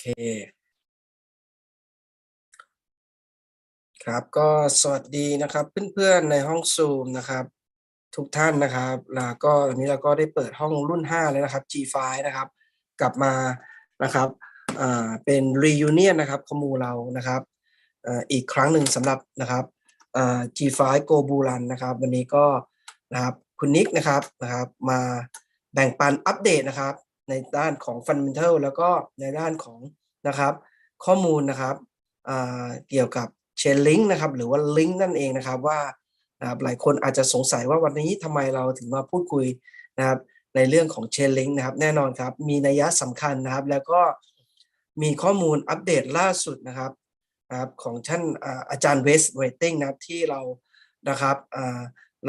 เค ครับก็สวัสดีนะครับ เพื่อนๆในห้องซูมนะครับ ทุกท่านนะครับแล้วก็วันนี้เราก็ได้เปิดห้องรุ่น 5 แล้วนะครับ G5 นะครับ กลับมานะครับเป็น reunion นะครับคอมูเรานะครับอ,อีกครั้งหนึ่งสำหรับนะครับ G5 Go b u r a n นะครับ วันนี้ก็นะครับคุณนิกนะครับนะครับ มาแบ่งปันอัปเดตนะครับ ในด้านของ Fundamental แล้วก็ในด้านของนะครับข้อมูลนะครับเกี่ยวกับ Chainlink นะครับหรือว่า Link นั่นเองนะครับว่าหลายคนอาจจะสงสัยว่าวันนี้ทำไมเราถึงมาพูดคุยนะครับในเรื่องของ Chainlink นะครับแน่นอนครับมีนัยสำคัญนะครับแล้วก็มีข้อมูลอัปเดตล่าสุดนะครับนะครับของท่านอาจารย์เวสเรตติ้งนะครับที่เรานะครับ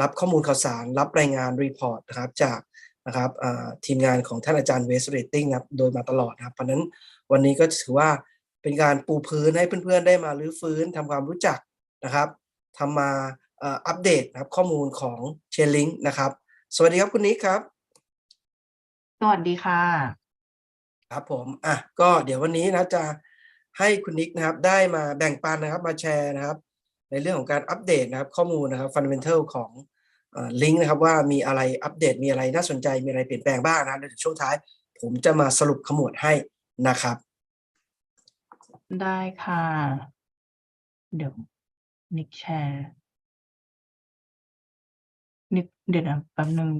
รับข้อมูลข่าวสาร รับรายงานรีพอร์ตนะครับจาก นะครับอ่าทีมงานของท่านอาจารย์เวสเรตติ้งนะครับโดยมาตลอดนะครับเพราะฉะนั้นวันนี้ก็ถือว่าเป็นการปูพื้นให้เพื่อนๆ ได้มารื้อฟื้นทำความรู้จักนะครับทำมาเอ่ออัปเดตนะครับข้อมูลของเชนลิงนะครับ สวัสดีครับคุณนิกครับ สวัสดีค่ะ ครับผมอะก็เดี๋ยววันนี้นะจะให้คุณนิกนะครับได้มาแบ่งปันนะครับมาแชร์นะครับ ในเรื่องของการอัปเดตนะครับ ข้อมูลนะครับฟันเดเมนทัลของ ลิงก์นะครับว่ามีอะไรอัปเดตมีอะไรน่าสนใจมีอะไรเปลี่ยนแปลงบ้างนะครับเดี๋ยวช่วงท้ายผมจะมาสรุปขมวดให้นะครับ ได้ค่ะ เดี๋ยวนิกแชร์นิกเดี๋ยวนะแป๊บนึง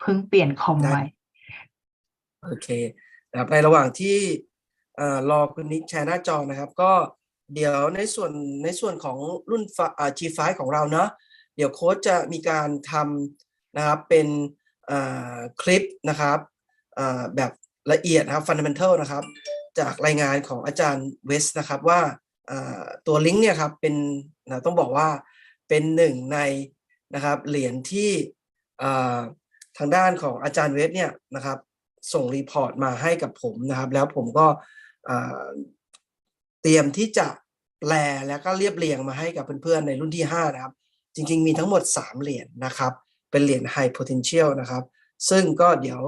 เพิ่งเปลี่ยนคอมได้ใหม่โอเคนะครับในระหว่างที่เอ่อรอคุณนิกแชร์หน้าจอนะครับ ก็เดี๋ยวในส่วนในส่วนของรุ่นฟอ่า G5 ของเราเนาะเดี๋ยวโค้ชจะมีการทำนะครับเป็นคลิปนะครับแบบละเอียดนะครับ fundamental นะครับ จากรายงานของอาจารย์เวสนะครับว่าตัวลิงก์เนี่ยครับเป็นนะต้องบอกว่าเป็นหนึ่งในนะครับเหรียญที่ทางด้านของอาจารย์เวสเนี่ยนะครับ ส่งรีพอร์ตมาให้กับผมนะครับ แล้วผมก็เตรียมที่จะแปลแล้วก็เรียบเรียงมาให้กับเพื่อนๆในรุ่นที่ 5 นะครับ จริงๆ มีทั้งหมด 3 เหรียญนะครับ เป็นเหรียญ High Potential นะครับ ซึ่งก็เดี๋ยว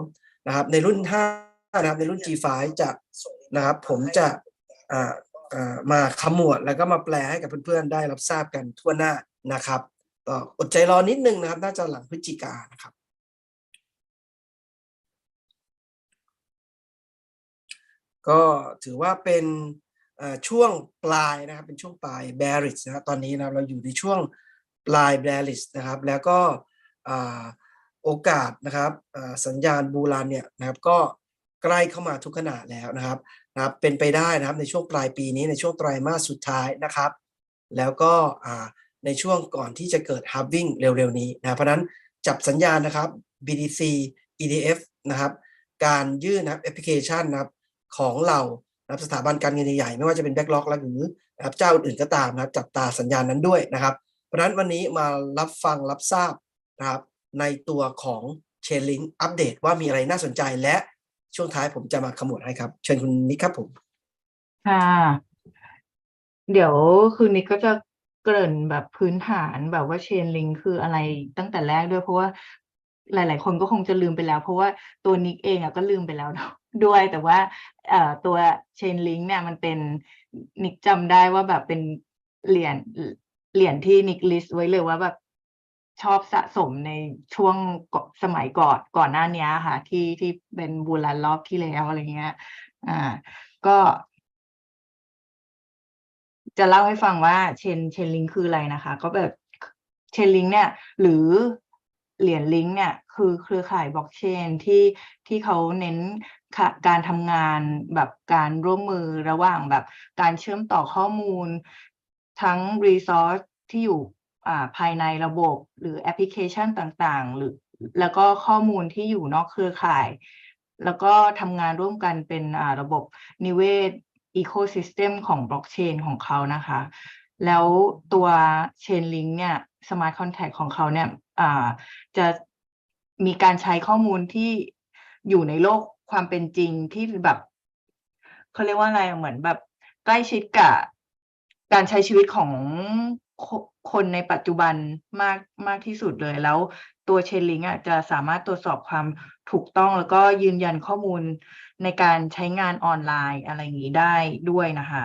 นะครับในรุ่น 5 นะครับในรุ่น G5 จะนะครับผมจะอ่าอ่ามาขมวดแล้วก็มาแปลให้กับเพื่อนๆ ได้รับทราบกันทั่วหน้านะครับก็อดใจรอนิดนึงนะครับ น่าจะหลังพฤศจิกานะครับก็ถือว่าเป็นเอ่อช่วงปลายนะครับ เป็นช่วงปลาย bearish นะตอนนี้นะเราอยู่ในช่วง ลาย bearish นะครับ แล้วก็โอกาสนะครับสัญญาณบูรันเนี่ยนะครับก็ใกล้เข้ามาทุกขณะแล้วนะครับนะครับเป็นไปได้นะครับในช่วงปลายปีนี้ในช่วงไตรมาสสุดท้ายนะครับ แล้วก็ในช่วงก่อนที่จะเกิด halving เร็วๆนี้นะเพราะนั้นจับสัญญาณนะครับ BTC ETF นะครับการยื่นนะครับแอปพลิเคชันนะครับของเรานะครับสถาบันการเงินใหญ่ๆไม่ว่าจะเป็นแบ็กล็อกหรือนะครับเจ้าอื่นก็ตามนะครับจับตาสัญญาณนั้นด้วยนะครับ เพราะฉะนั้นวันนี้มารับฟังรับทราบนะครับในตัวของเชนลิงอัปเดตว่ามีอะไรน่าสนใจและช่วงท้ายผมจะมาขมวดให้ครับ เชิญคุณนิกครับผม ค่ะ เดี๋ยวคืนนี้ก็จะเกริ่นแบบพื้นฐานแบบว่าเชนลิงคืออะไรตั้งแต่แรกด้วยเพราะว่าหลาย ๆ คนก็คงจะลืมไปแล้ว เพราะว่าตัวนิกเองอะก็ลืมไปแล้วด้วย แต่ว่าตัวเชนลิงเนี่ยมันเป็นนิกจำได้ว่าแบบเป็นเหรียญ เหรียญที่นิกลิสไว้เลยว่าแบบชอบสะสมในช่วงสมัยก่อนก่อนหน้านี้ค่ะ ที่ที่เป็นบูรันรอบที่แล้วอะไรเงี้ย อ่า ก็ จะเล่าให้ฟังว่าเชนเชนลิงคืออะไรนะคะ ก็แบบเชนลิงเนี่ย หรือเหรียญลิงเนี่ย คือเครือข่ายบล็อกเชนที่ที่เขาเน้นการทำงานแบบการร่วมมือระหว่างแบบการเชื่อมต่อข้อมูลทั้งรีซอส ที่อยู่ภายในระบบหรือแอปพลิเคชันต่างๆ หรือแล้วก็ข้อมูลที่อยู่นอกเครือข่าย แล้วก็ทำงานร่วมกันเป็นระบบนิเวศอีโคซิสเต็มของบล็อกเชนของเขานะคะ แล้วตัว Chainlink เนี่ย Smart Contract ของเขาเนี่ยจะมีการใช้ข้อมูลที่อยู่ในโลกความเป็นจริงที่แบบเขาเรียกว่าอะไรเหมือนแบบใกล้ชิดกับการใช้ชีวิตของ คนในปัจจุบันมากมากที่สุดเลยแล้วตัว Chainlink อะจะสามารถตรวจสอบความถูกต้องแล้วก็ยืนยันข้อมูลในการใช้งานออนไลน์อะไรอย่างนี้ได้ด้วยนะคะ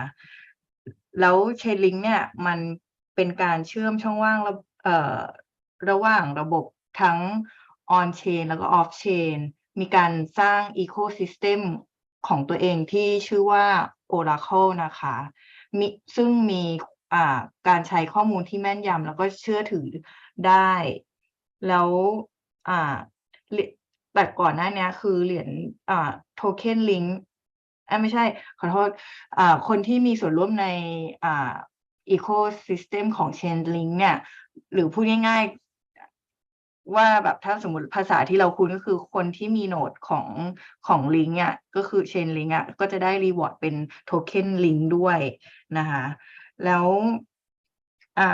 แล้ว Chainlink เนี่ยมันเป็นการเชื่อมช่องว่างระเอ่อระหว่างระบบทั้ง on chain แล้วก็ off chain มีการสร้าง ecosystem ของตัวเองที่ชื่อว่า Oracle นะคะ มีซึ่งมี การใช้ข้อมูลที่แม่นยำแล้วก็เชื่อถือได้ แล้วแต่ก่อนหน้านี้คือเหรียญโทเค็นลิงก์อ่าไม่ใช่ ขอโทษคนที่มีส่วนร่วมในอีโคซิสเต็มของ Chainlink เนี่ย หรือพูดง่ายๆ ว่าแบบถ้าสมมติภาษาที่เราคุ้นก็คือคนที่มีโนดของของลิงก์อะก็คือ Chain Link อะก็จะได้รีวอร์ดเป็นโทเค็นลิงก์ด้วยนะคะ แล้วอ่า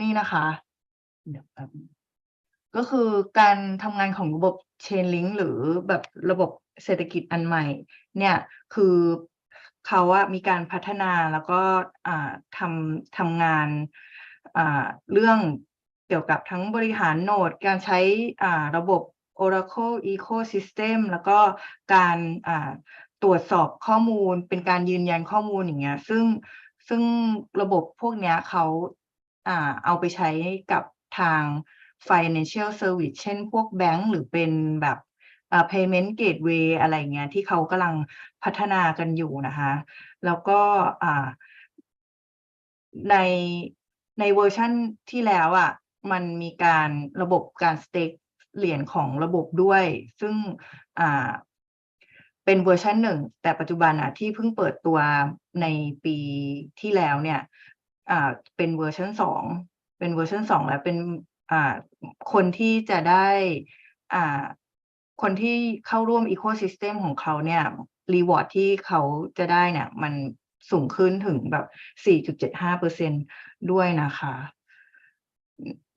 นี่นะคะเดี๋ยวแป๊บก็คือการทำงานของระบบ Chainlink หรือแบบระบบเศรษฐกิจอันใหม่ เนี่ยคือเขาอะมีการพัฒนาแล้วก็ทำทำงานเรื่องเกี่ยวกับทั้งบริหารโนด การใช้ระบบ Oracle Ecosystem แล้วก็การ ตรวจสอบข้อมูล เป็นการยืนยันข้อมูลอย่างเงี้ย ซึ่งซึ่งระบบพวกเนี้ยเขาอ่าเอาไปใช้กับทาง financial service เช่นพวกแบงก์หรือเป็นแบบอ่า payment gateway อะไรเงี้ยที่เขากำลังพัฒนากันอยู่นะคะ แล้วก็อ่าในในเวอร์ชันที่แล้วอะ มันมีการระบบการสเต็กเหรียญของระบบด้วย ซึ่งอ่า เป็นเวอร์ชันหนึ่ง แต่ปัจจุบันอะที่เพิ่งเปิดตัวในปีที่แล้วเนี่ยอ่าเป็นเวอร์ชันสองเป็นเวอร์ชันสองแล้วเป็นอ่าคนที่จะได้อ่าคนที่เข้าร่วม ecosystem ของเขาเนี่ยรีวอร์ดที่เขาจะได้เนี่ย มันสูงขึ้นถึงแบบ 4.75%ด้วยนะคะ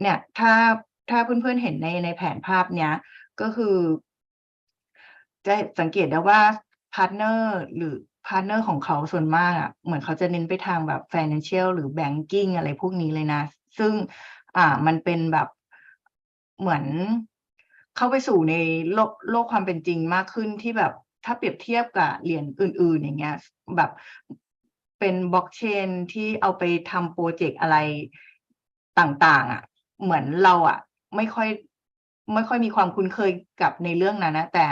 เนี่ย ถ้าถ้าเพื่อนๆเห็นในในแผนภาพเนี้ย ก็คือ จะสังเกตได้ว่าพาร์ทเนอร์หรือพาร์ทเนอร์ของเขาส่วนมากอะเหมือนเขาจะเน้นไปทางแบบ financial หรือ banking อะไรพวกนี้เลยนะ ซึ่งอ่ามันเป็นแบบเหมือนเข้าไปสู่ในโลกโลกความเป็นจริงมากขึ้นที่แบบถ้าเปรียบเทียบกับเหรียญอื่น ๆ อย่างเงี้ย แบบเป็นบล็อกเชนที่เอาไปทำโปรเจกต์อะไรต่าง ๆ อะ เหมือนเราอะ ไม่ค่อยไม่ค่อยมีความคุ้นเคยกับในเรื่องนั้นนะแต่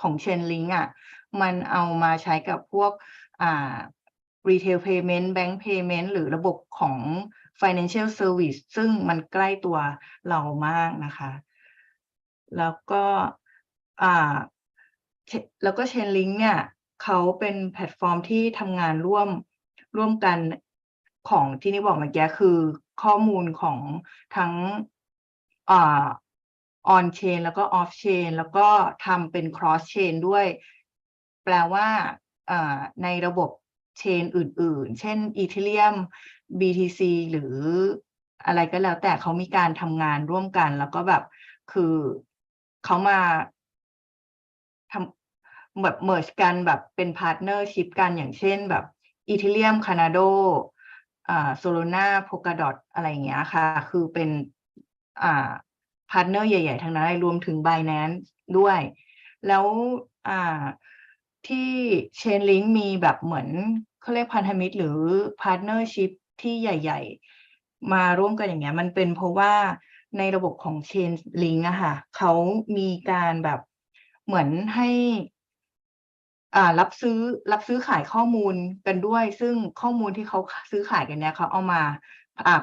ของ Chainlink อะมันเอามาใช้กับพวกอ่า retail payment bank payment หรือระบบของ financial service ซึ่งมันใกล้ตัวเรามากนะคะ แล้วก็อ่าแล้วก็ Chainlink เนี่ยเขาเป็นแพลตฟอร์มที่ทำงานร่วมร่วมกันของที่นี่บอกเมื่อกี้คือข้อมูลของทั้ง อ่า on chain แล้วก็ off chain แล้วก็ทำเป็น cross chain ด้วย แปลว่าในระบบเชนอื่น ๆ เช่น Ethereum BTC หรืออะไรก็แล้วแต่เขามีการทำงานร่วมกัน แล้วก็แบบคือเขามาทำแบบ merge กันแบบเป็น partnership กันอย่างเช่นแบบ Ethereum Canado อ่า Solana Polkadot อะไรอย่างเงี้ยค่ะ คือเป็นอ่า พาร์ตเนอร์ใหญ่ ๆ ทั้งนั้นรวมถึง Binance ด้วย แล้วอ่าที่ Chainlink มีแบบเหมือนเขาเรียกพันธมิตรหรือ partnership ที่ใหญ่ ๆ มาร่วมกันอย่างเงี้ย มันเป็นเพราะว่าในระบบของ Chainlink อะค่ะเขามีการแบบเหมือนให้อ่ารับซื้อรับซื้อขายข้อมูลกันด้วย ซึ่งข้อมูลที่เขาซื้อขายกันเนี่ยเขาเอามา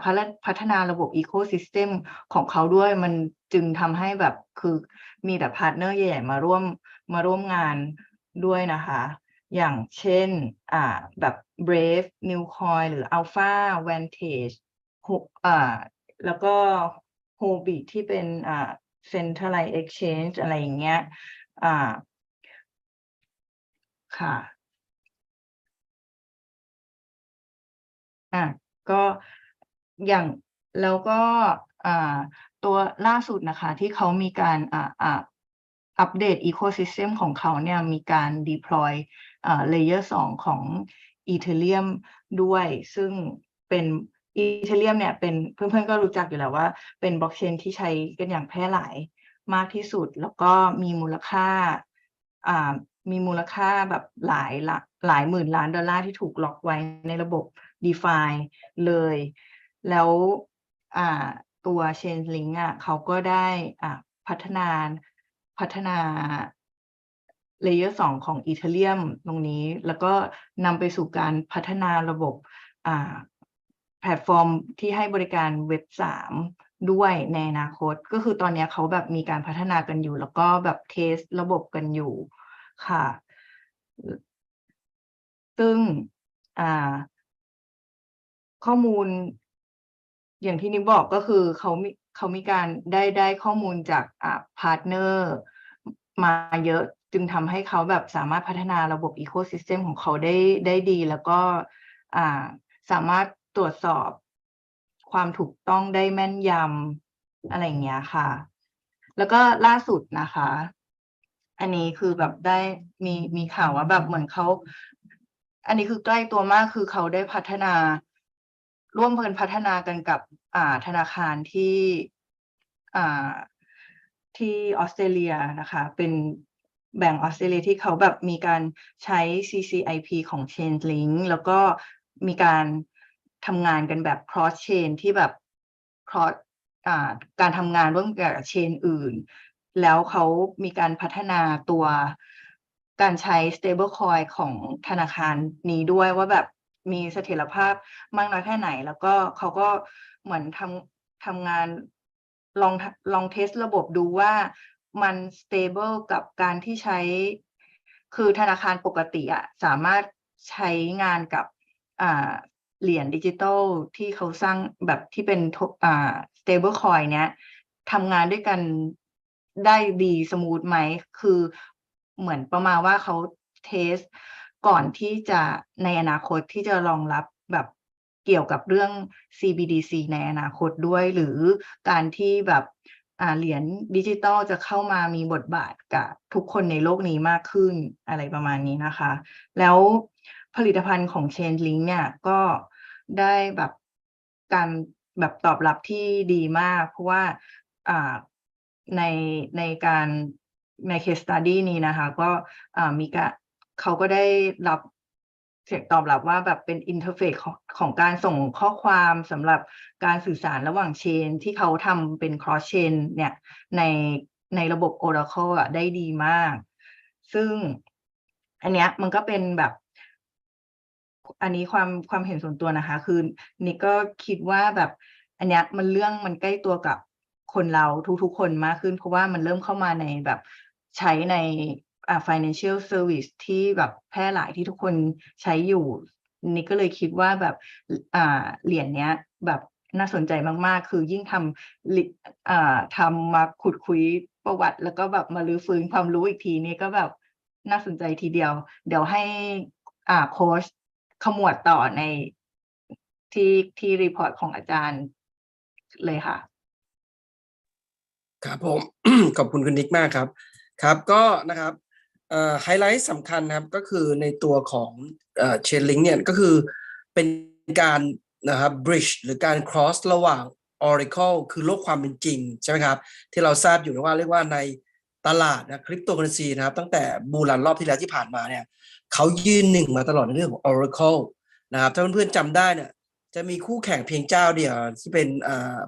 พัฒพัฒนาระบบ ecosystem ของเขาด้วยมันจึงทำให้แบบคือมีแต่พาร์ตเนอร์ใหญ่ๆมาร่วมมาร่วมงานด้วยนะคะ อย่างเช่นอ่าแบบ Brave Newcoin หรือ Alpha Vantage ฮอ่าแล้วก็ Huobi ที่เป็นอ่า Centralized Exchange อะไรอย่างเงี้ยอ่าค่ะอ่าก็ อย่างแล้วก็ตัวล่าสุดนะคะ ที่เขามีการอัปเดต ecosystem ของเขาเนี่ยมีการ deploy อ่า Layer 2ของอีเทเรียมด้วย ซึ่งเป็นอีเทเรียมเนี่ยเป็นเพื่อนๆก็รู้จักอยู่แล้วว่า เป็นบล็อกเชนที่ใช้กันอย่างแพร่หลายมากที่สุด แล้วก็มีมูลค่าามีมูลค่าแบบหลายหลายหมื่นล้านดอลลาร์ที่ถูกล็อกไว้ในระบบ d e f i เลย แล้วตัว Chainlink อะเขาก็ได้พัฒนาพัฒนาเลเยอร์สองของ Ethereum ตรงนี้ แล้วก็นำไปสู่การพัฒนาระบบแพลตฟอร์มที่ให้บริการเว็บสามด้วยในอนาคต ก็คือตอนนี้เขาแบบมีการพัฒนากันอยู่ แล้วก็แบบเทสระบบกันอยู่ค่ะ ซึ่งข้อมูล อย่างที่นิกบอกก็คือเขามีเขามีการได้ได้ข้อมูลจากอ่าพาร์ทเนอร์มาเยอะจึงทำให้เขาแบบสามารถพัฒนาระบบอีโค y ิสเ m มของเขาได้ได้ดี แล้วก็อ่าสามารถตรวจสอบความถูกต้องได้แม่นยำอะไรอย่างเงี้ยค่ะ แล้วก็ล่าสุดนะคะ อันนี้คือแบบได้มีมีข่าวว่าแบบเหมือนเขา อันนี้คือใกล้ตัวมากคือเขาได้พัฒนา ร่วมกันพัฒนากันกับอ่าธนาคารที่อ่าที่ออสเตรเลียนะคะ เป็นแบ่งออสเตรเลียที่เขาแบบมีการใช้ CCIP ของ Chainlink แล้วก็มีการทำงานกันแบบ cross chain ที่แบบ cross าการทำงานร่วมกับเชนอื่น แล้วเขามีการพัฒนาตัวการใช้ stablecoin ของธนาคารนี้ด้วยว่าแบบ มีเสถียรภาพมากน้อยแค่ไหน แล้วก็เขาก็เหมือนทำทำงานลองลองเทสระบบดูว่ามัน stable กับการที่ใช้ คือธนาคารปกติอะสามารถใช้งานกับอ่าเหรียญดิจิตอลที่เขาสร้างแบบที่เป็นอ่า stable coin เนี้ยทำงานด้วยกันได้ดีสมูทไหม คือเหมือนประมาณว่าเขาเทส ก่อนที่จะในอนาคตที่จะรองรับแบบเกี่ยวกับเรื่อง CBDC ในอนาคตด้วย หรือการที่แบบเหรียญดิจิตอลจะเข้ามามีบทบาทกับทุกคนในโลกนี้มากขึ้นอะไรประมาณนี้นะคะ แล้วผลิตภัณฑ์ของ Chainlink เนี่ยก็ได้แบบการแบบตอบรับที่ดีมาก เพราะว่าในในการใน case study นี้นะคะ ก็มีการ เขาก็ได้รับเสียงตอบรับว่าแบบเป็นอินเทอร์เฟซของของการส่งข้อความสำหรับการสื่อสารระหว่างเชน ที่เขาทำเป็น cross chain เนี่ยในในระบบ Oracle อะได้ดีมาก ซึ่งอันเนี้ยมันก็เป็นแบบ อันนี้ความความเห็นส่วนตัวนะคะ คือนิกก็คิดว่าแบบอันเนี้ยมันเรื่องมันใกล้ตัวกับคนเราทุกๆคนมากขึ้น เพราะว่ามันเริ่มเข้ามาในแบบใช้ใน financial service ที่แบบแพร่หลายที่ทุกคนใช้อยู่ นี่ก็เลยคิดว่าแบบอ่าเหรียญเนี้ยแบบน่าสนใจมาก ๆ คือยิ่งทำลิอ่าทำมาขุดคุยประวัติ แล้วก็แบบมาลื้อฟื้นความรู้อีกทีนี่ก็แบบน่าสนใจทีเดียว เดี๋ยวให้อ่าโค้ชขมวดต่อในที่ที่รีพอร์ตของอาจารย์เลยค่ะ ครับผม ขอบคุณคุณนิกมากครับ ครับก็นะครับ ไฮไลท์สำคัญนะครับก็คือในตัวของเชนลิงเนี่ยก็คือเป็นการนะครับ bridge หรือการ cross ระหว่าง Oracle คือโลกความเป็นจริงใช่ไหมครับ ที่เราทราบอยู่นะว่าเรียกว่าในตลาดนะคริปโตเคอเรนซีนะครับตั้งแต่บูรันรอบที่แล้วที่ผ่านมาเนี่ยเขายืนหนึ่งมาตลอดในเรื่องของ Oracle นะครับถ้าเพื่อนๆจำได้เนี่ยจะมีคู่แข่งเพียงเจ้าเดียวที่เป็น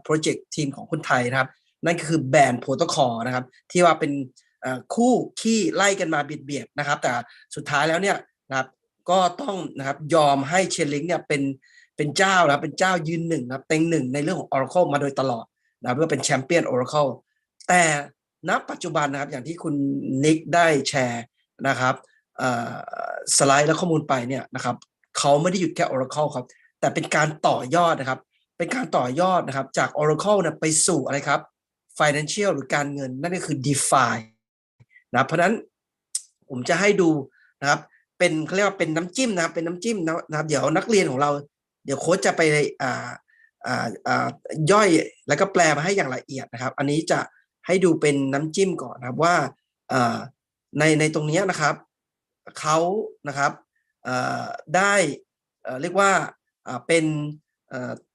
โปรเจกต์ทีมของคนไทยนะครับ นั่นก็คือแบรนด์โปรโตคอลนะครับ ที่ว่าเป็น คู่ขี้ไล่กันมาเบียดเบียดนะครับ แต่สุดท้ายแล้วเนี่ยนะครับก็ต้องนะครับยอมให้เชนลิงเนี่ยเป็นเป็นเจ้านะเป็นเจ้ายืนหนึ่งนะเต็งหนึ่งในเรื่องของ Oracle มาโดยตลอดนะเพื่อเป็นแชมเปี้ยน Oracle แต่ณปัจจุบันนะครับอย่างที่คุณนิกได้แชร์นะครับสไลด์และข้อมูลไปเนี่ยนะครับเขาไม่ได้หยุดแค่ Oracle ครับ แต่เป็นการต่อยอดนะครับ เป็นการต่อยอดนะครับจาก Oracle นะไปสู่อะไรครับ Financial หรือการเงินนั่นก็คือ DeFi นะเพราะนั้นผมจะให้ดูนะครับ เป็นเขาเรียกว่าเป็นน้ำจิ้มนะครับ เป็นน้ำจิ้มนะครับเดี๋ยวนักเรียนของเรา เดี๋ยวโค้ชจะไปอ่าอ่าอ่าย่อยแล้วก็แปลมาให้อย่างละเอียดนะครับ อันนี้จะให้ดูเป็นน้ำจิ้มก่อนนะครับว่าอ่าในในตรงนี้นะครับเขานะครับได้เรียกว่าเป็น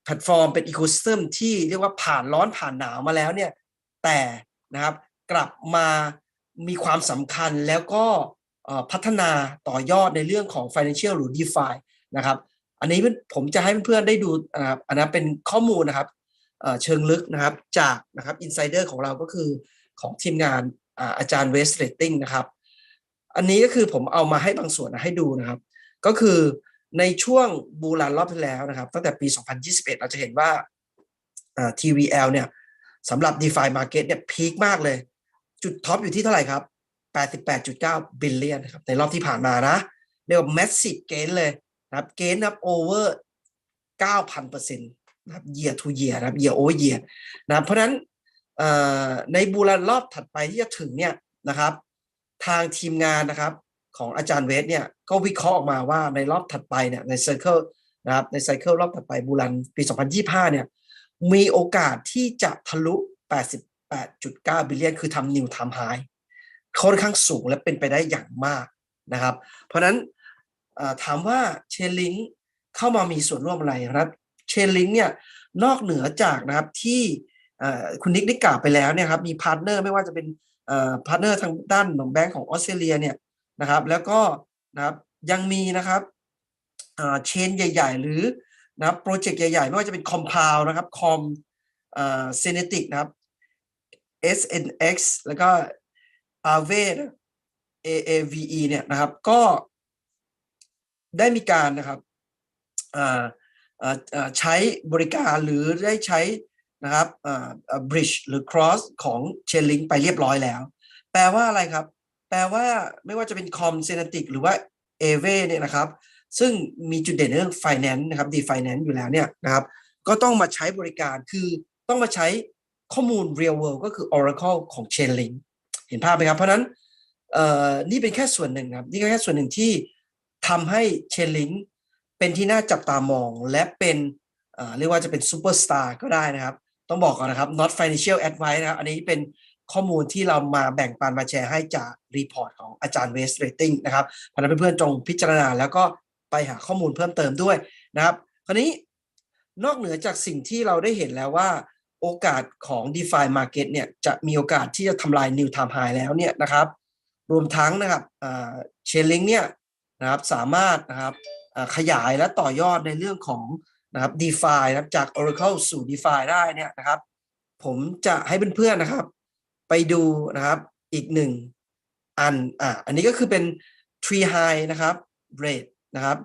แพลตฟอร์มเป็นอีโค y ิสเต็มที่เรียกว่าผ่านร้อนผ่านหนาวมาแล้วเนี่ยแต่นะครับกลับมา มีความสำคัญแล้วก็พัฒนาต่อยอดในเรื่องของ Financial หรือ DeFi นะครับ อันนี้ผมจะให้เพื่อนๆได้ดูนะครับอันนั้นเป็นข้อมูลนะครับเชิงลึกนะครับจากนะครับอินไซเดอร์ของเราก็คือของทีมงานอาจารย์เวสเรตติ้งนะครับ อันนี้ก็คือผมเอามาให้บางส่วนให้ดูนะครับ ก็คือในช่วงบูรันรอบที่แล้วนะครับ ตั้งแต่ปี 2021 เราจะเห็นว่าอ่า TVL เนี่ยสำหรับ DeFi Market เนี่ยพีคมากเลย จุดท็อปอยู่ที่เท่าไหร่ครับ 88.9 บิลเลียนนะครับในรอบที่ผ่านมานะเรียกว่า massive gain เลยนะครับ gain นับ over 9,000เปอร์เซ็นต์นะครับ year to year นะครับ year over year นะเพราะนั้นในบูรันรอบถัดไปที่จะถึงเนี่ยนะครับ ทางทีมงานนะครับของอาจารย์เวสเนี่ยก็วิเคราะห์ออกมาว่าในรอบถัดไปเนี่ยในไซเคิลนะครับในไซเคิลรอบถัดไปบูรันปี 2025 เนี่ยมีโอกาสที่จะทะลุ 8.9 บิลเลียนคือทำนิวทำไฮค่อนข้างสูงและเป็นไปได้อย่างมากนะครับ เพราะนั้นถามว่าเชนลิงเข้ามามีส่วนร่วมอะไรนะครับเชนลิงเนี่ยนอกเหนือจากนะครับที่คุณนิกได้กล่าวไปแล้วเนี่ยครับมีพาร์ทเนอร์ไม่ว่าจะเป็นพาร์ทเนอร์ทางด้านของแบงก์ของออสเตรเลียเนี่ยนะครับแล้วก็นะครับยังมีนะครับเชนใหญ่ ๆ หรือนะครับโปรเจกต์ใหญ่ ๆ ไม่ว่าจะเป็นคอมพาวนะครับคอมเซเนติกนะครับ SNX แล้วก็ Aave AAVE เนี่ยนะครับ ก็ได้มีการนะครับใช้บริการหรือได้ใช้นะครับบริดจ์หรือ cross ของ Chainlink ไปเรียบร้อยแล้ว แปลว่าอะไรครับ แปลว่าไม่ว่าจะเป็น Com s e n a t i c หรือว่า a v e เนี่ยนะครับ ซึ่งมีจุดเด่นเรื่อง Finance นะครับ d e Finance อยู่แล้วเนี่ยนะครับ ก็ต้องมาใช้บริการคือต้องมาใช้ ข้อมูล real world ก็คือ Oracle ของ Chainlink เห็นภาพไหมครับ เพราะนั้นนี่เป็นแค่ส่วนหนึ่งครับ นี่ก็แค่ส่วนหนึ่งที่ทำให้ Chainlink เป็นที่น่าจับตามองและเป็นเอ่อเรียกว่าจะเป็นซูเปอร์สตาร์ก็ได้นะครับ ต้องบอกก่อนนะครับ not financial advice นะครับ อันนี้เป็นข้อมูลที่เรามาแบ่งปันมาแชร์ให้จากรีพอร์ตของอาจารย์เวสเรตติ้งนะครับเพราะนั้นเพื่อนๆจงพิจารณาแล้วก็ไปหาข้อมูลเพิ่มเติมด้วยนะครับ คราวนี้นอกเหนือจากสิ่งที่เราได้เห็นแล้วว่า โอกาสของ DeFi Market เนี่ยจะมีโอกาสที่จะทำลาย New Time High แล้วเนี่ยนะครับ รวมทั้งนะครับเชนลิงเนี่ยนะครับสามารถนะครับขยายและต่อยอดในเรื่องของนะครับ DeFi นะครับจาก Oracle สู่ DeFi ได้เนี่ยนะครับ ผมจะให้เพื่อนๆนะครับ ไปดูนะครับอีกหนึ่งอันอะอันนี้ก็คือเป็น Tree High นะครับ Rate นะครับ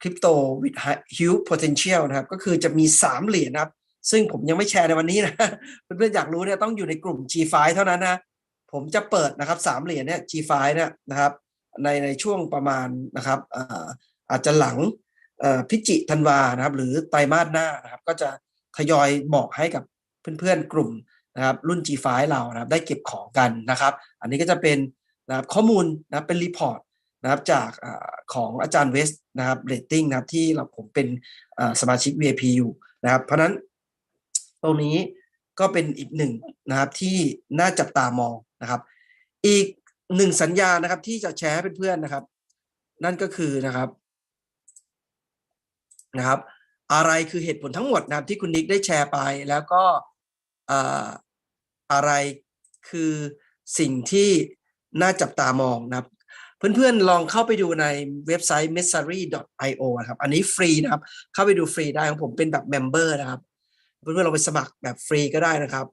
Crypto with Huge Potential นะครับ ก็คือจะมี 3 เหรียญนะครับ ซึ่งผมยังไม่แชร์ในวันนี้นะเพื่อนๆอยากรู้เนี่ยต้องอยู่ในกลุ่ม G5 เท่านั้นนะผมจะเปิดนะครับสามเหรียญเนี่ย G5 เนี่ยนะครับในในช่วงประมาณนะครับอาจจะหลังพิจิธันวานะครับ หรือไตรมาสหน้านะครับ ก็จะทยอยบอกให้กับเพื่อนๆกลุ่มนะครับรุ่น G5 เรานะครับได้เก็บของกันนะครับ อันนี้ก็จะเป็นนะครับข้อมูลนะเป็นรีพอร์ตนะครับจากอของอาจารย์เวสนะครับเรตติ้งนะครับที่เราผมเป็นสมาชิก VIP อยู่นะครับ เพราะนั้น ตรงนี้ก็เป็นอีกหนึ่งนะครับที่น่าจับตามองนะครับ อีกหนึ่งสัญญานะครับ ที่จะแชร์ให้เพื่อนๆนะครับ นั่นก็คือนะครับนะครับ อะไรคือเหตุผลทั้งหมดนะครับที่คุณนิกได้แชร์ไป แล้วก็อะไรคือสิ่งที่น่าจับตามองนะครับ เพื่อนๆลองเข้าไปดูในเว็บไซต์ messary.io นะครับ อันนี้ฟรีนะครับ เข้าไปดูฟรีได้ของผมเป็นแบบเมมเบอร์นะครับ เพื่อนๆเราไปสมัครแบบฟรีก็ได้นะครับ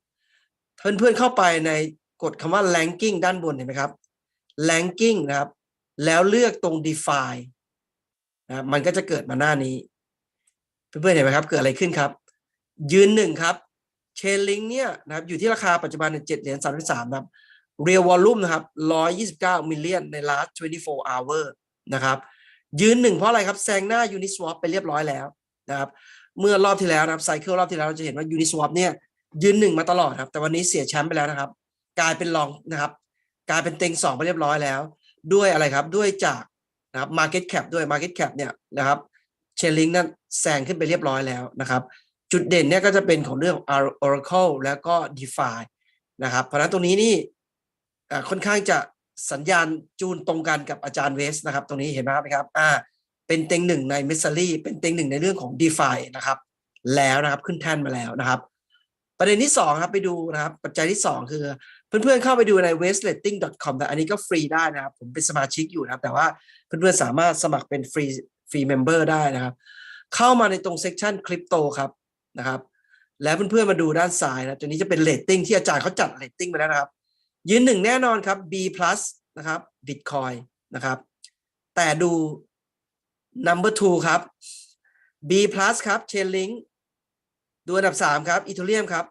เพื่อนๆเข้าไปในกดคำว่า ranking ด้านบนเห็นไหมครับ ranking นะครับ แล้วเลือกตรง define นะมันก็จะเกิดมาหน้านี้ เพื่อนๆเห็นไหมครับ เกิดอะไรขึ้นครับ ยืนหนึ่งครับเชนลิงเนี่ยนะครับอยู่ที่ราคาปัจจุบันเจ็ดเหรียญสามสามครับ real volume นะครับร้อยยี่สิบเก้ามิลเลียนใน last 24 hour นะครับ ยืนหนึ่งเพราะอะไรครับ แซงหน้า Uniswap ไปเรียบร้อยแล้วนะครับ เมื่อรอบที่แล้วนะครับไซเคิลรอบที่แล้วเราจะเห็นว่า Uniswap เนี่ยยืนหนึ่งมาตลอดครับ แต่วันนี้เสียแชมป์ไปแล้วนะครับ กลายเป็นรองนะครับ กลายเป็นเต็งสองไปเรียบร้อยแล้ว ด้วยอะไรครับด้วยจากนะครับ Market Cap ด้วย Market Cap เนี่ยนะครับเชนลิงนั้นแซงขึ้นไปเรียบร้อยแล้วนะครับ จุดเด่นเนี่ยก็จะเป็นของเรื่อง Oracle แล้วก็ DeFi นะครับ เพราะฉะนั้นตรงนี้นี่ค่อนข้างจะสัญญาณจูนตรงกันกับอาจารย์เวสนะครับ ตรงนี้เห็นไหมครับอ่า เป็นเต็งหนึ่งในเมสซ a รี่เป็นเต็งหนึ่งในเรื่องของ d e f i นะครับ แล้วนะครับขึ้นแท่นมาแล้วนะครับ ประเด็นที่สองครับไปดูนะครับ ปัจจัยที่สองคือ เพื่อนๆเข้าไปดูใน westlating.com แต่อันนี้ก็ฟรีได้นะครับ ผมเป็นสมาชิกอยู่นะครับ แต่ว่าเพื่อนๆสามารถสมัครเป็นฟรีฟรีเมมเบอร์ได้นะครับ เข้ามาในตรงเซกชันคริปโตครับนะครับ แล้วเพื่อนๆมาดูด้านซ้ายนะตัวนี้จะเป็นเรตติ้งที่อาจารย์เขาจัดเรตติ้งไปแล้วนะครับ ยืนหนึ่งแน่นอนครับ B plus นะครับ Bitcoin นะครับ แต่ดู number two ครับ B plus ครับ Chainlink ดูอันดับสามครับ Ethereum ครับ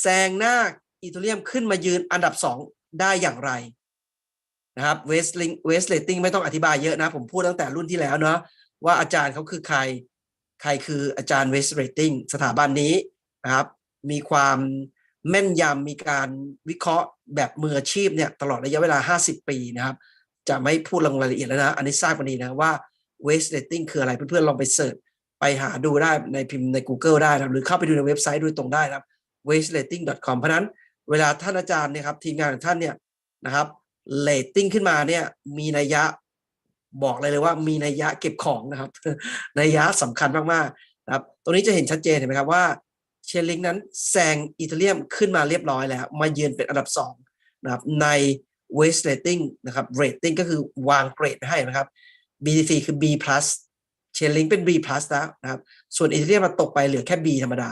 แซงหน้า Ethereum ขึ้นมายืนอันดับสองได้อย่างไรนะครับ West Link West Rating ไม่ต้องอธิบายเยอะนะ ผมพูดตั้งแต่รุ่นที่แล้วเนาะว่าอาจารย์เขาคือใคร ใครคืออาจารย์ West Rating สถาบันนี้นะครับ มีความแม่นยำมีการวิเคราะห์แบบมืออาชีพเนี่ยตลอดระยะเวลา 50 ปีนะครับ จะไม่พูดลงรายละเอียดแล้วนะ อันนี้ทราบวันนี้นะว่า waste rating คืออะไรเพื่อนๆลองไปเสิร์ชไปหาดูได้ในพิมพ์ใน Google ได้ครับหรือเข้าไปดูในเว็บไซต์โดยตรงได้ครับ waste rating com เพราะนั้นเวลาท่านอาจารย์เนี่ยครับทีมงานของท่านเนี่ยนะครับ rating ขึ้นมาเนี่ยมีนัยยะบอกเลยเลยว่ามีนัยยะเก็บของนะครับ นัยยะสำคัญมากๆนะครับตรงนี้จะเห็นชัดเจนเห็นไหมครับว่าเชนลิงนั้นแซงอีเทเรียมขึ้นมาเรียบร้อยแล้ว มาเยือนเป็นอันดับสองนะครับใน waste rating นะครับ rating ก็คือวางเกรดให้นะครับ BTC คือ B plus เชนลิงเป็น B plus แล้วนะครับ ส่วนอีเทเรียมมาตกไปเหลือแค่ B ธรรมดา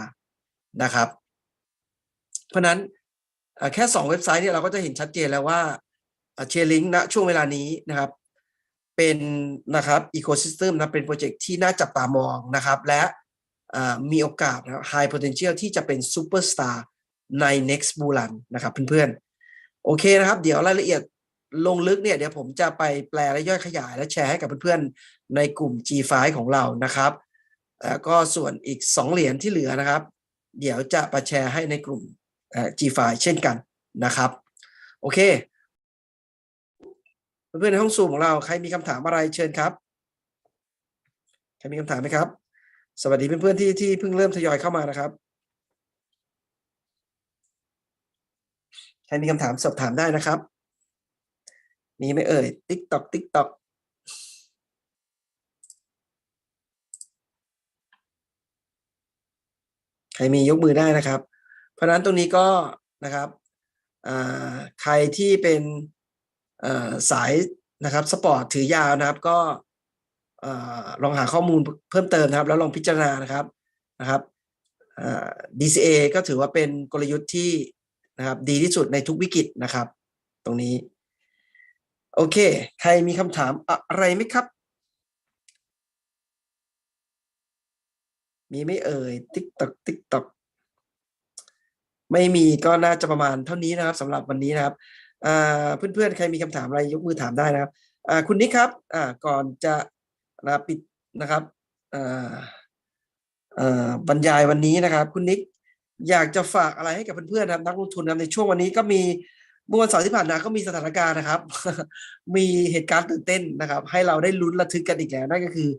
นะครับ เพราะนั้นแค่สองเว็บไซต์เนี่ยเราก็จะเห็นชัดเจนแล้วว่าเชนลิงณช่วงเวลานี้นะครับ เป็นนะครับอีโคซิสเต็มนะเป็นโปรเจกต์ที่น่าจับตามองนะครับ และมีโอกาสนะครับ high potential ที่จะเป็นซูเปอร์สตาร์ใน next bull run นะครับเพื่อนๆ โอเคนะครับ เดี๋ยวรายละเอียด ลงลึกเนี่ยเดี๋ยวผมจะไปแปลและย่อยขยาย และแชร์ให้กับเพื่อนๆในกลุ่ม G5 ของเรานะครับแล้วก็ส่วนอีก 2 เหรียญที่เหลือนะครับ เดี๋ยวจะมาแชร์ให้ในกลุ่ม G5 เช่นกันนะครับ โอเค เพื่อนๆในห้องซูมของเราใครมีคำถามอะไรเชิญครับใครมีคำถามไหมครับ สวัสดีเพื่อนๆที่ที่เพิ่งเริ่มทยอยเข้ามานะครับใครมีคำถามสอบถามได้นะครับ มีไหมเอ่ย ติ๊กตอกติ๊กตอกใครมียกมือได้นะครับ เพราะนั้นตรงนี้ก็นะครับใครที่เป็นสายนะครับสปอร์ตถือยาวนะครับ ก็ลองหาข้อมูลเพิ่มเติมนะครับ แล้วลองพิจารณานะครับนะครับ DCA ก็ถือว่าเป็นกลยุทธ์ที่นะครับดีที่สุดในทุกวิกฤตนะครับ ตรงนี้ โอเค ใครมีคำถามอะไรไหมครับ มีไม่เอ่ยติ๊กตอกติ๊กตอกไม่มีก็น่าจะประมาณเท่านี้นะครับสำหรับวันนี้นะครับเพื่อนๆ ใครมีคำถามอะไรยกมือถามได้นะครับคุณนิกครับก่อนจะนะปิดนะครับบรรยายวันนี้นะครับ คุณนิกอยากจะฝากอะไรให้กับเพื่อนๆนะครับนักลงทุนนะในช่วงวันนี้ก็มี เมื่อวันเสาร์ที่ผ่านมาก็มีสถานการณ์นะครับ มีเหตุการณ์ตื่นเต้นนะครับ ให้เราได้ลุ้นระทึกกันอีกแล้วนั่นก็คือ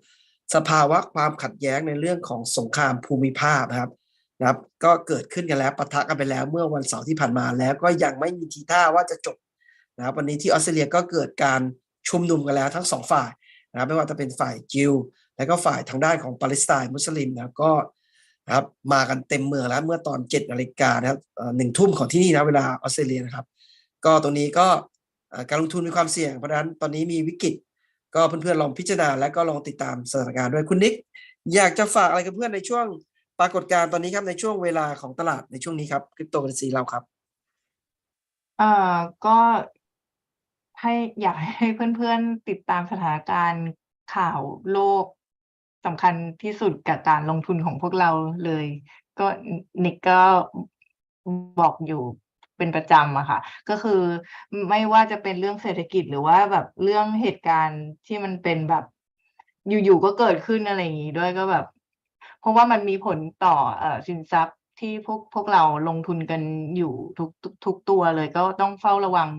สภาวะความขัดแย้งในเรื่องของสงครามภูมิภาคนะครับนะครับ ก็เกิดขึ้นกันแล้วปะทะกันไปแล้ว เมื่อวันเสาร์ที่ผ่านมาแล้วก็ยังไม่มีทีท่าว่าจะจบนะครับวันนี้ที่ออสเตรเลียก็เกิดการชุมนุมกันแล้วทั้งสองฝ่ายนะครับไม่ว่าจะเป็นฝ่ายจิวและก็ฝ่ายทางด้านของปาเลสไตน์มุสลิมนะก็นะครับมากันเต็มเมืองแล้วเมื่อตอนเจ็ดนาฬิกานะครับหนึ่งทุ่มของที่นี่นะเวลาออสเตรเลียนะครับ ก็ตรงนี้ก็การลงทุนมีความเสี่ยงเพราะฉะนั้นตอนนี้มีวิกฤตก็เพื่อนๆลองพิจารณาและก็ลองติดตามสถานการณ์ด้วยคุณนิก อยากจะฝากอะไรกับเพื่อนในช่วงปรากฏการณ์ตอนนี้ครับในช่วงเวลาของตลาดในช่วงนี้ครับคริปโตเคอเรนซีเราครับเอ่อก็ให้อยากให้เพื่อนๆติดตามสถานการณ์ข่าวโลกสำคัญที่สุดกับการลงทุนของพวกเราเลย ก็นิกก็บอกอยู่ เป็นประจำอะค่ะ ก็คือไม่ว่าจะเป็นเรื่องเศรษฐกิจหรือว่าแบบเรื่องเหตุการณ์ที่มันเป็นแบบอยู่ๆก็เกิดขึ้นอะไรอย่างนี้ด้วยก็แบบ เพราะว่ามันมีผลต่ออสินทรัพย์ที่พวกพวกเราลงทุนกันอยู่ทุกทุกทุกตัวเลยก็ต้องเฝ้าระวัง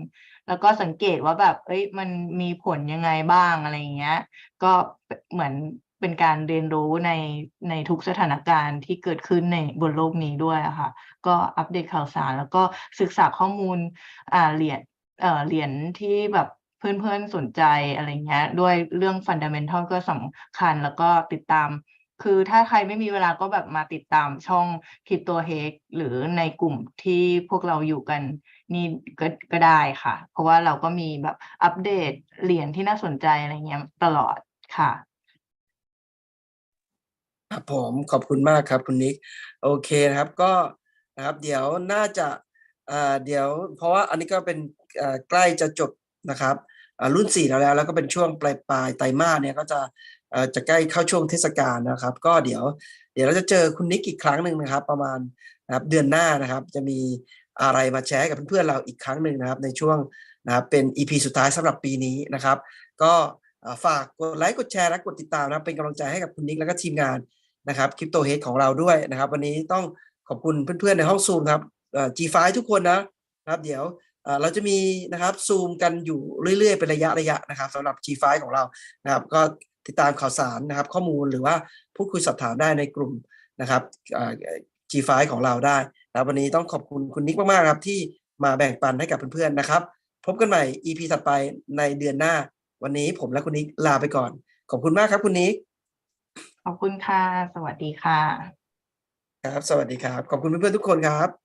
แล้วก็สังเกตว่าแบบ เอ้ยมันมีผลยังไงบ้างอะไรอย่างเงี้ย ก็เหมือน เป็นการเรียนรู้ในในทุกสถานการณ์ที่เกิดขึ้นในบนโลกนี้ด้วยค่ะ ก็อัปเดตข่าวสาร แล้วก็ศึกษาข้อมูลอ่าเหรียญเอ่อเหรียญที่แบบเพื่อนๆสนใจอะไรเงี้ยด้วยเรื่องฟันดัมเ n นทัลก็สำคัญแล้วก็ติดตาม คือถ้าใครไม่มีเวลาก็แบบมาติดตามช่องคริปโตเฮกหรือในกลุ่มที่พวกเราอยู่กันนี่ก็ก็ได้ค่ะ เพราะว่าเราก็มีแบบอัปเดตเหรียญที่น่าสนใจอะไรเงี้ยตลอดค่ะ ครับผมขอบคุณมากครับคุณนิกโอเคนะครับก็นะครับเดี๋ยวน่าจะเดี๋ยวเพราะว่าอันนี้ก็เป็นใกล้จะจบนะครับรุ่นสี่แล้วแล้วแล้วก็เป็นช่วงปลายปลายไตรมาสเนี่ยก็จะจะใกล้เข้าช่วงเทศกาลนะครับ ก็เดี๋ยวเดี๋ยวเราจะเจอคุณนิกอีกครั้งหนึ่งนะครับ ประมาณนะครับเดือนหน้านะครับ จะมีอะไรมาแชร์กับเพื่อนๆเราอีกครั้งหนึ่งนะครับ ในช่วงนะครับเป็น EP สุดท้ายสำหรับปีนี้นะครับ ก็ฝากกดไลค์กดแชร์และกดติดตามนะครับเป็นกำลังใจให้กับคุณนิกแล้วก็ทีมงาน นะครับคริปโตเฮดของเราด้วยนะครับ วันนี้ต้องขอบคุณเพื่อนๆในห้องซูมครับเอ่อ G5 ทุกคนนะนะครับ เดี๋ยวเราจะมีนะครับซูมกันอยู่เรื่อยๆ เป็นระยะระยะนะครับสำหรับ G5 ของเรานะครับ ก็ติดตามข่าวสารนะครับ ข้อมูลหรือว่าพูดคุยสอบถามได้ในกลุ่มนะครับ G5 ของเราได้นะครับวันนี้ต้องขอบคุณคุณนิกมากๆครับ ที่มาแบ่งปันให้กับเพื่อนๆนะครับ พบกันใหม่ EP ถัดไปในเดือนหน้า วันนี้ผมและคุณนิกลาไปก่อน ขอบคุณมากครับคุณนิก ขอบคุณค่ะ สวัสดีค่ะ ครับ สวัสดีครับ ขอบคุณเพื่อนๆทุกคนครับ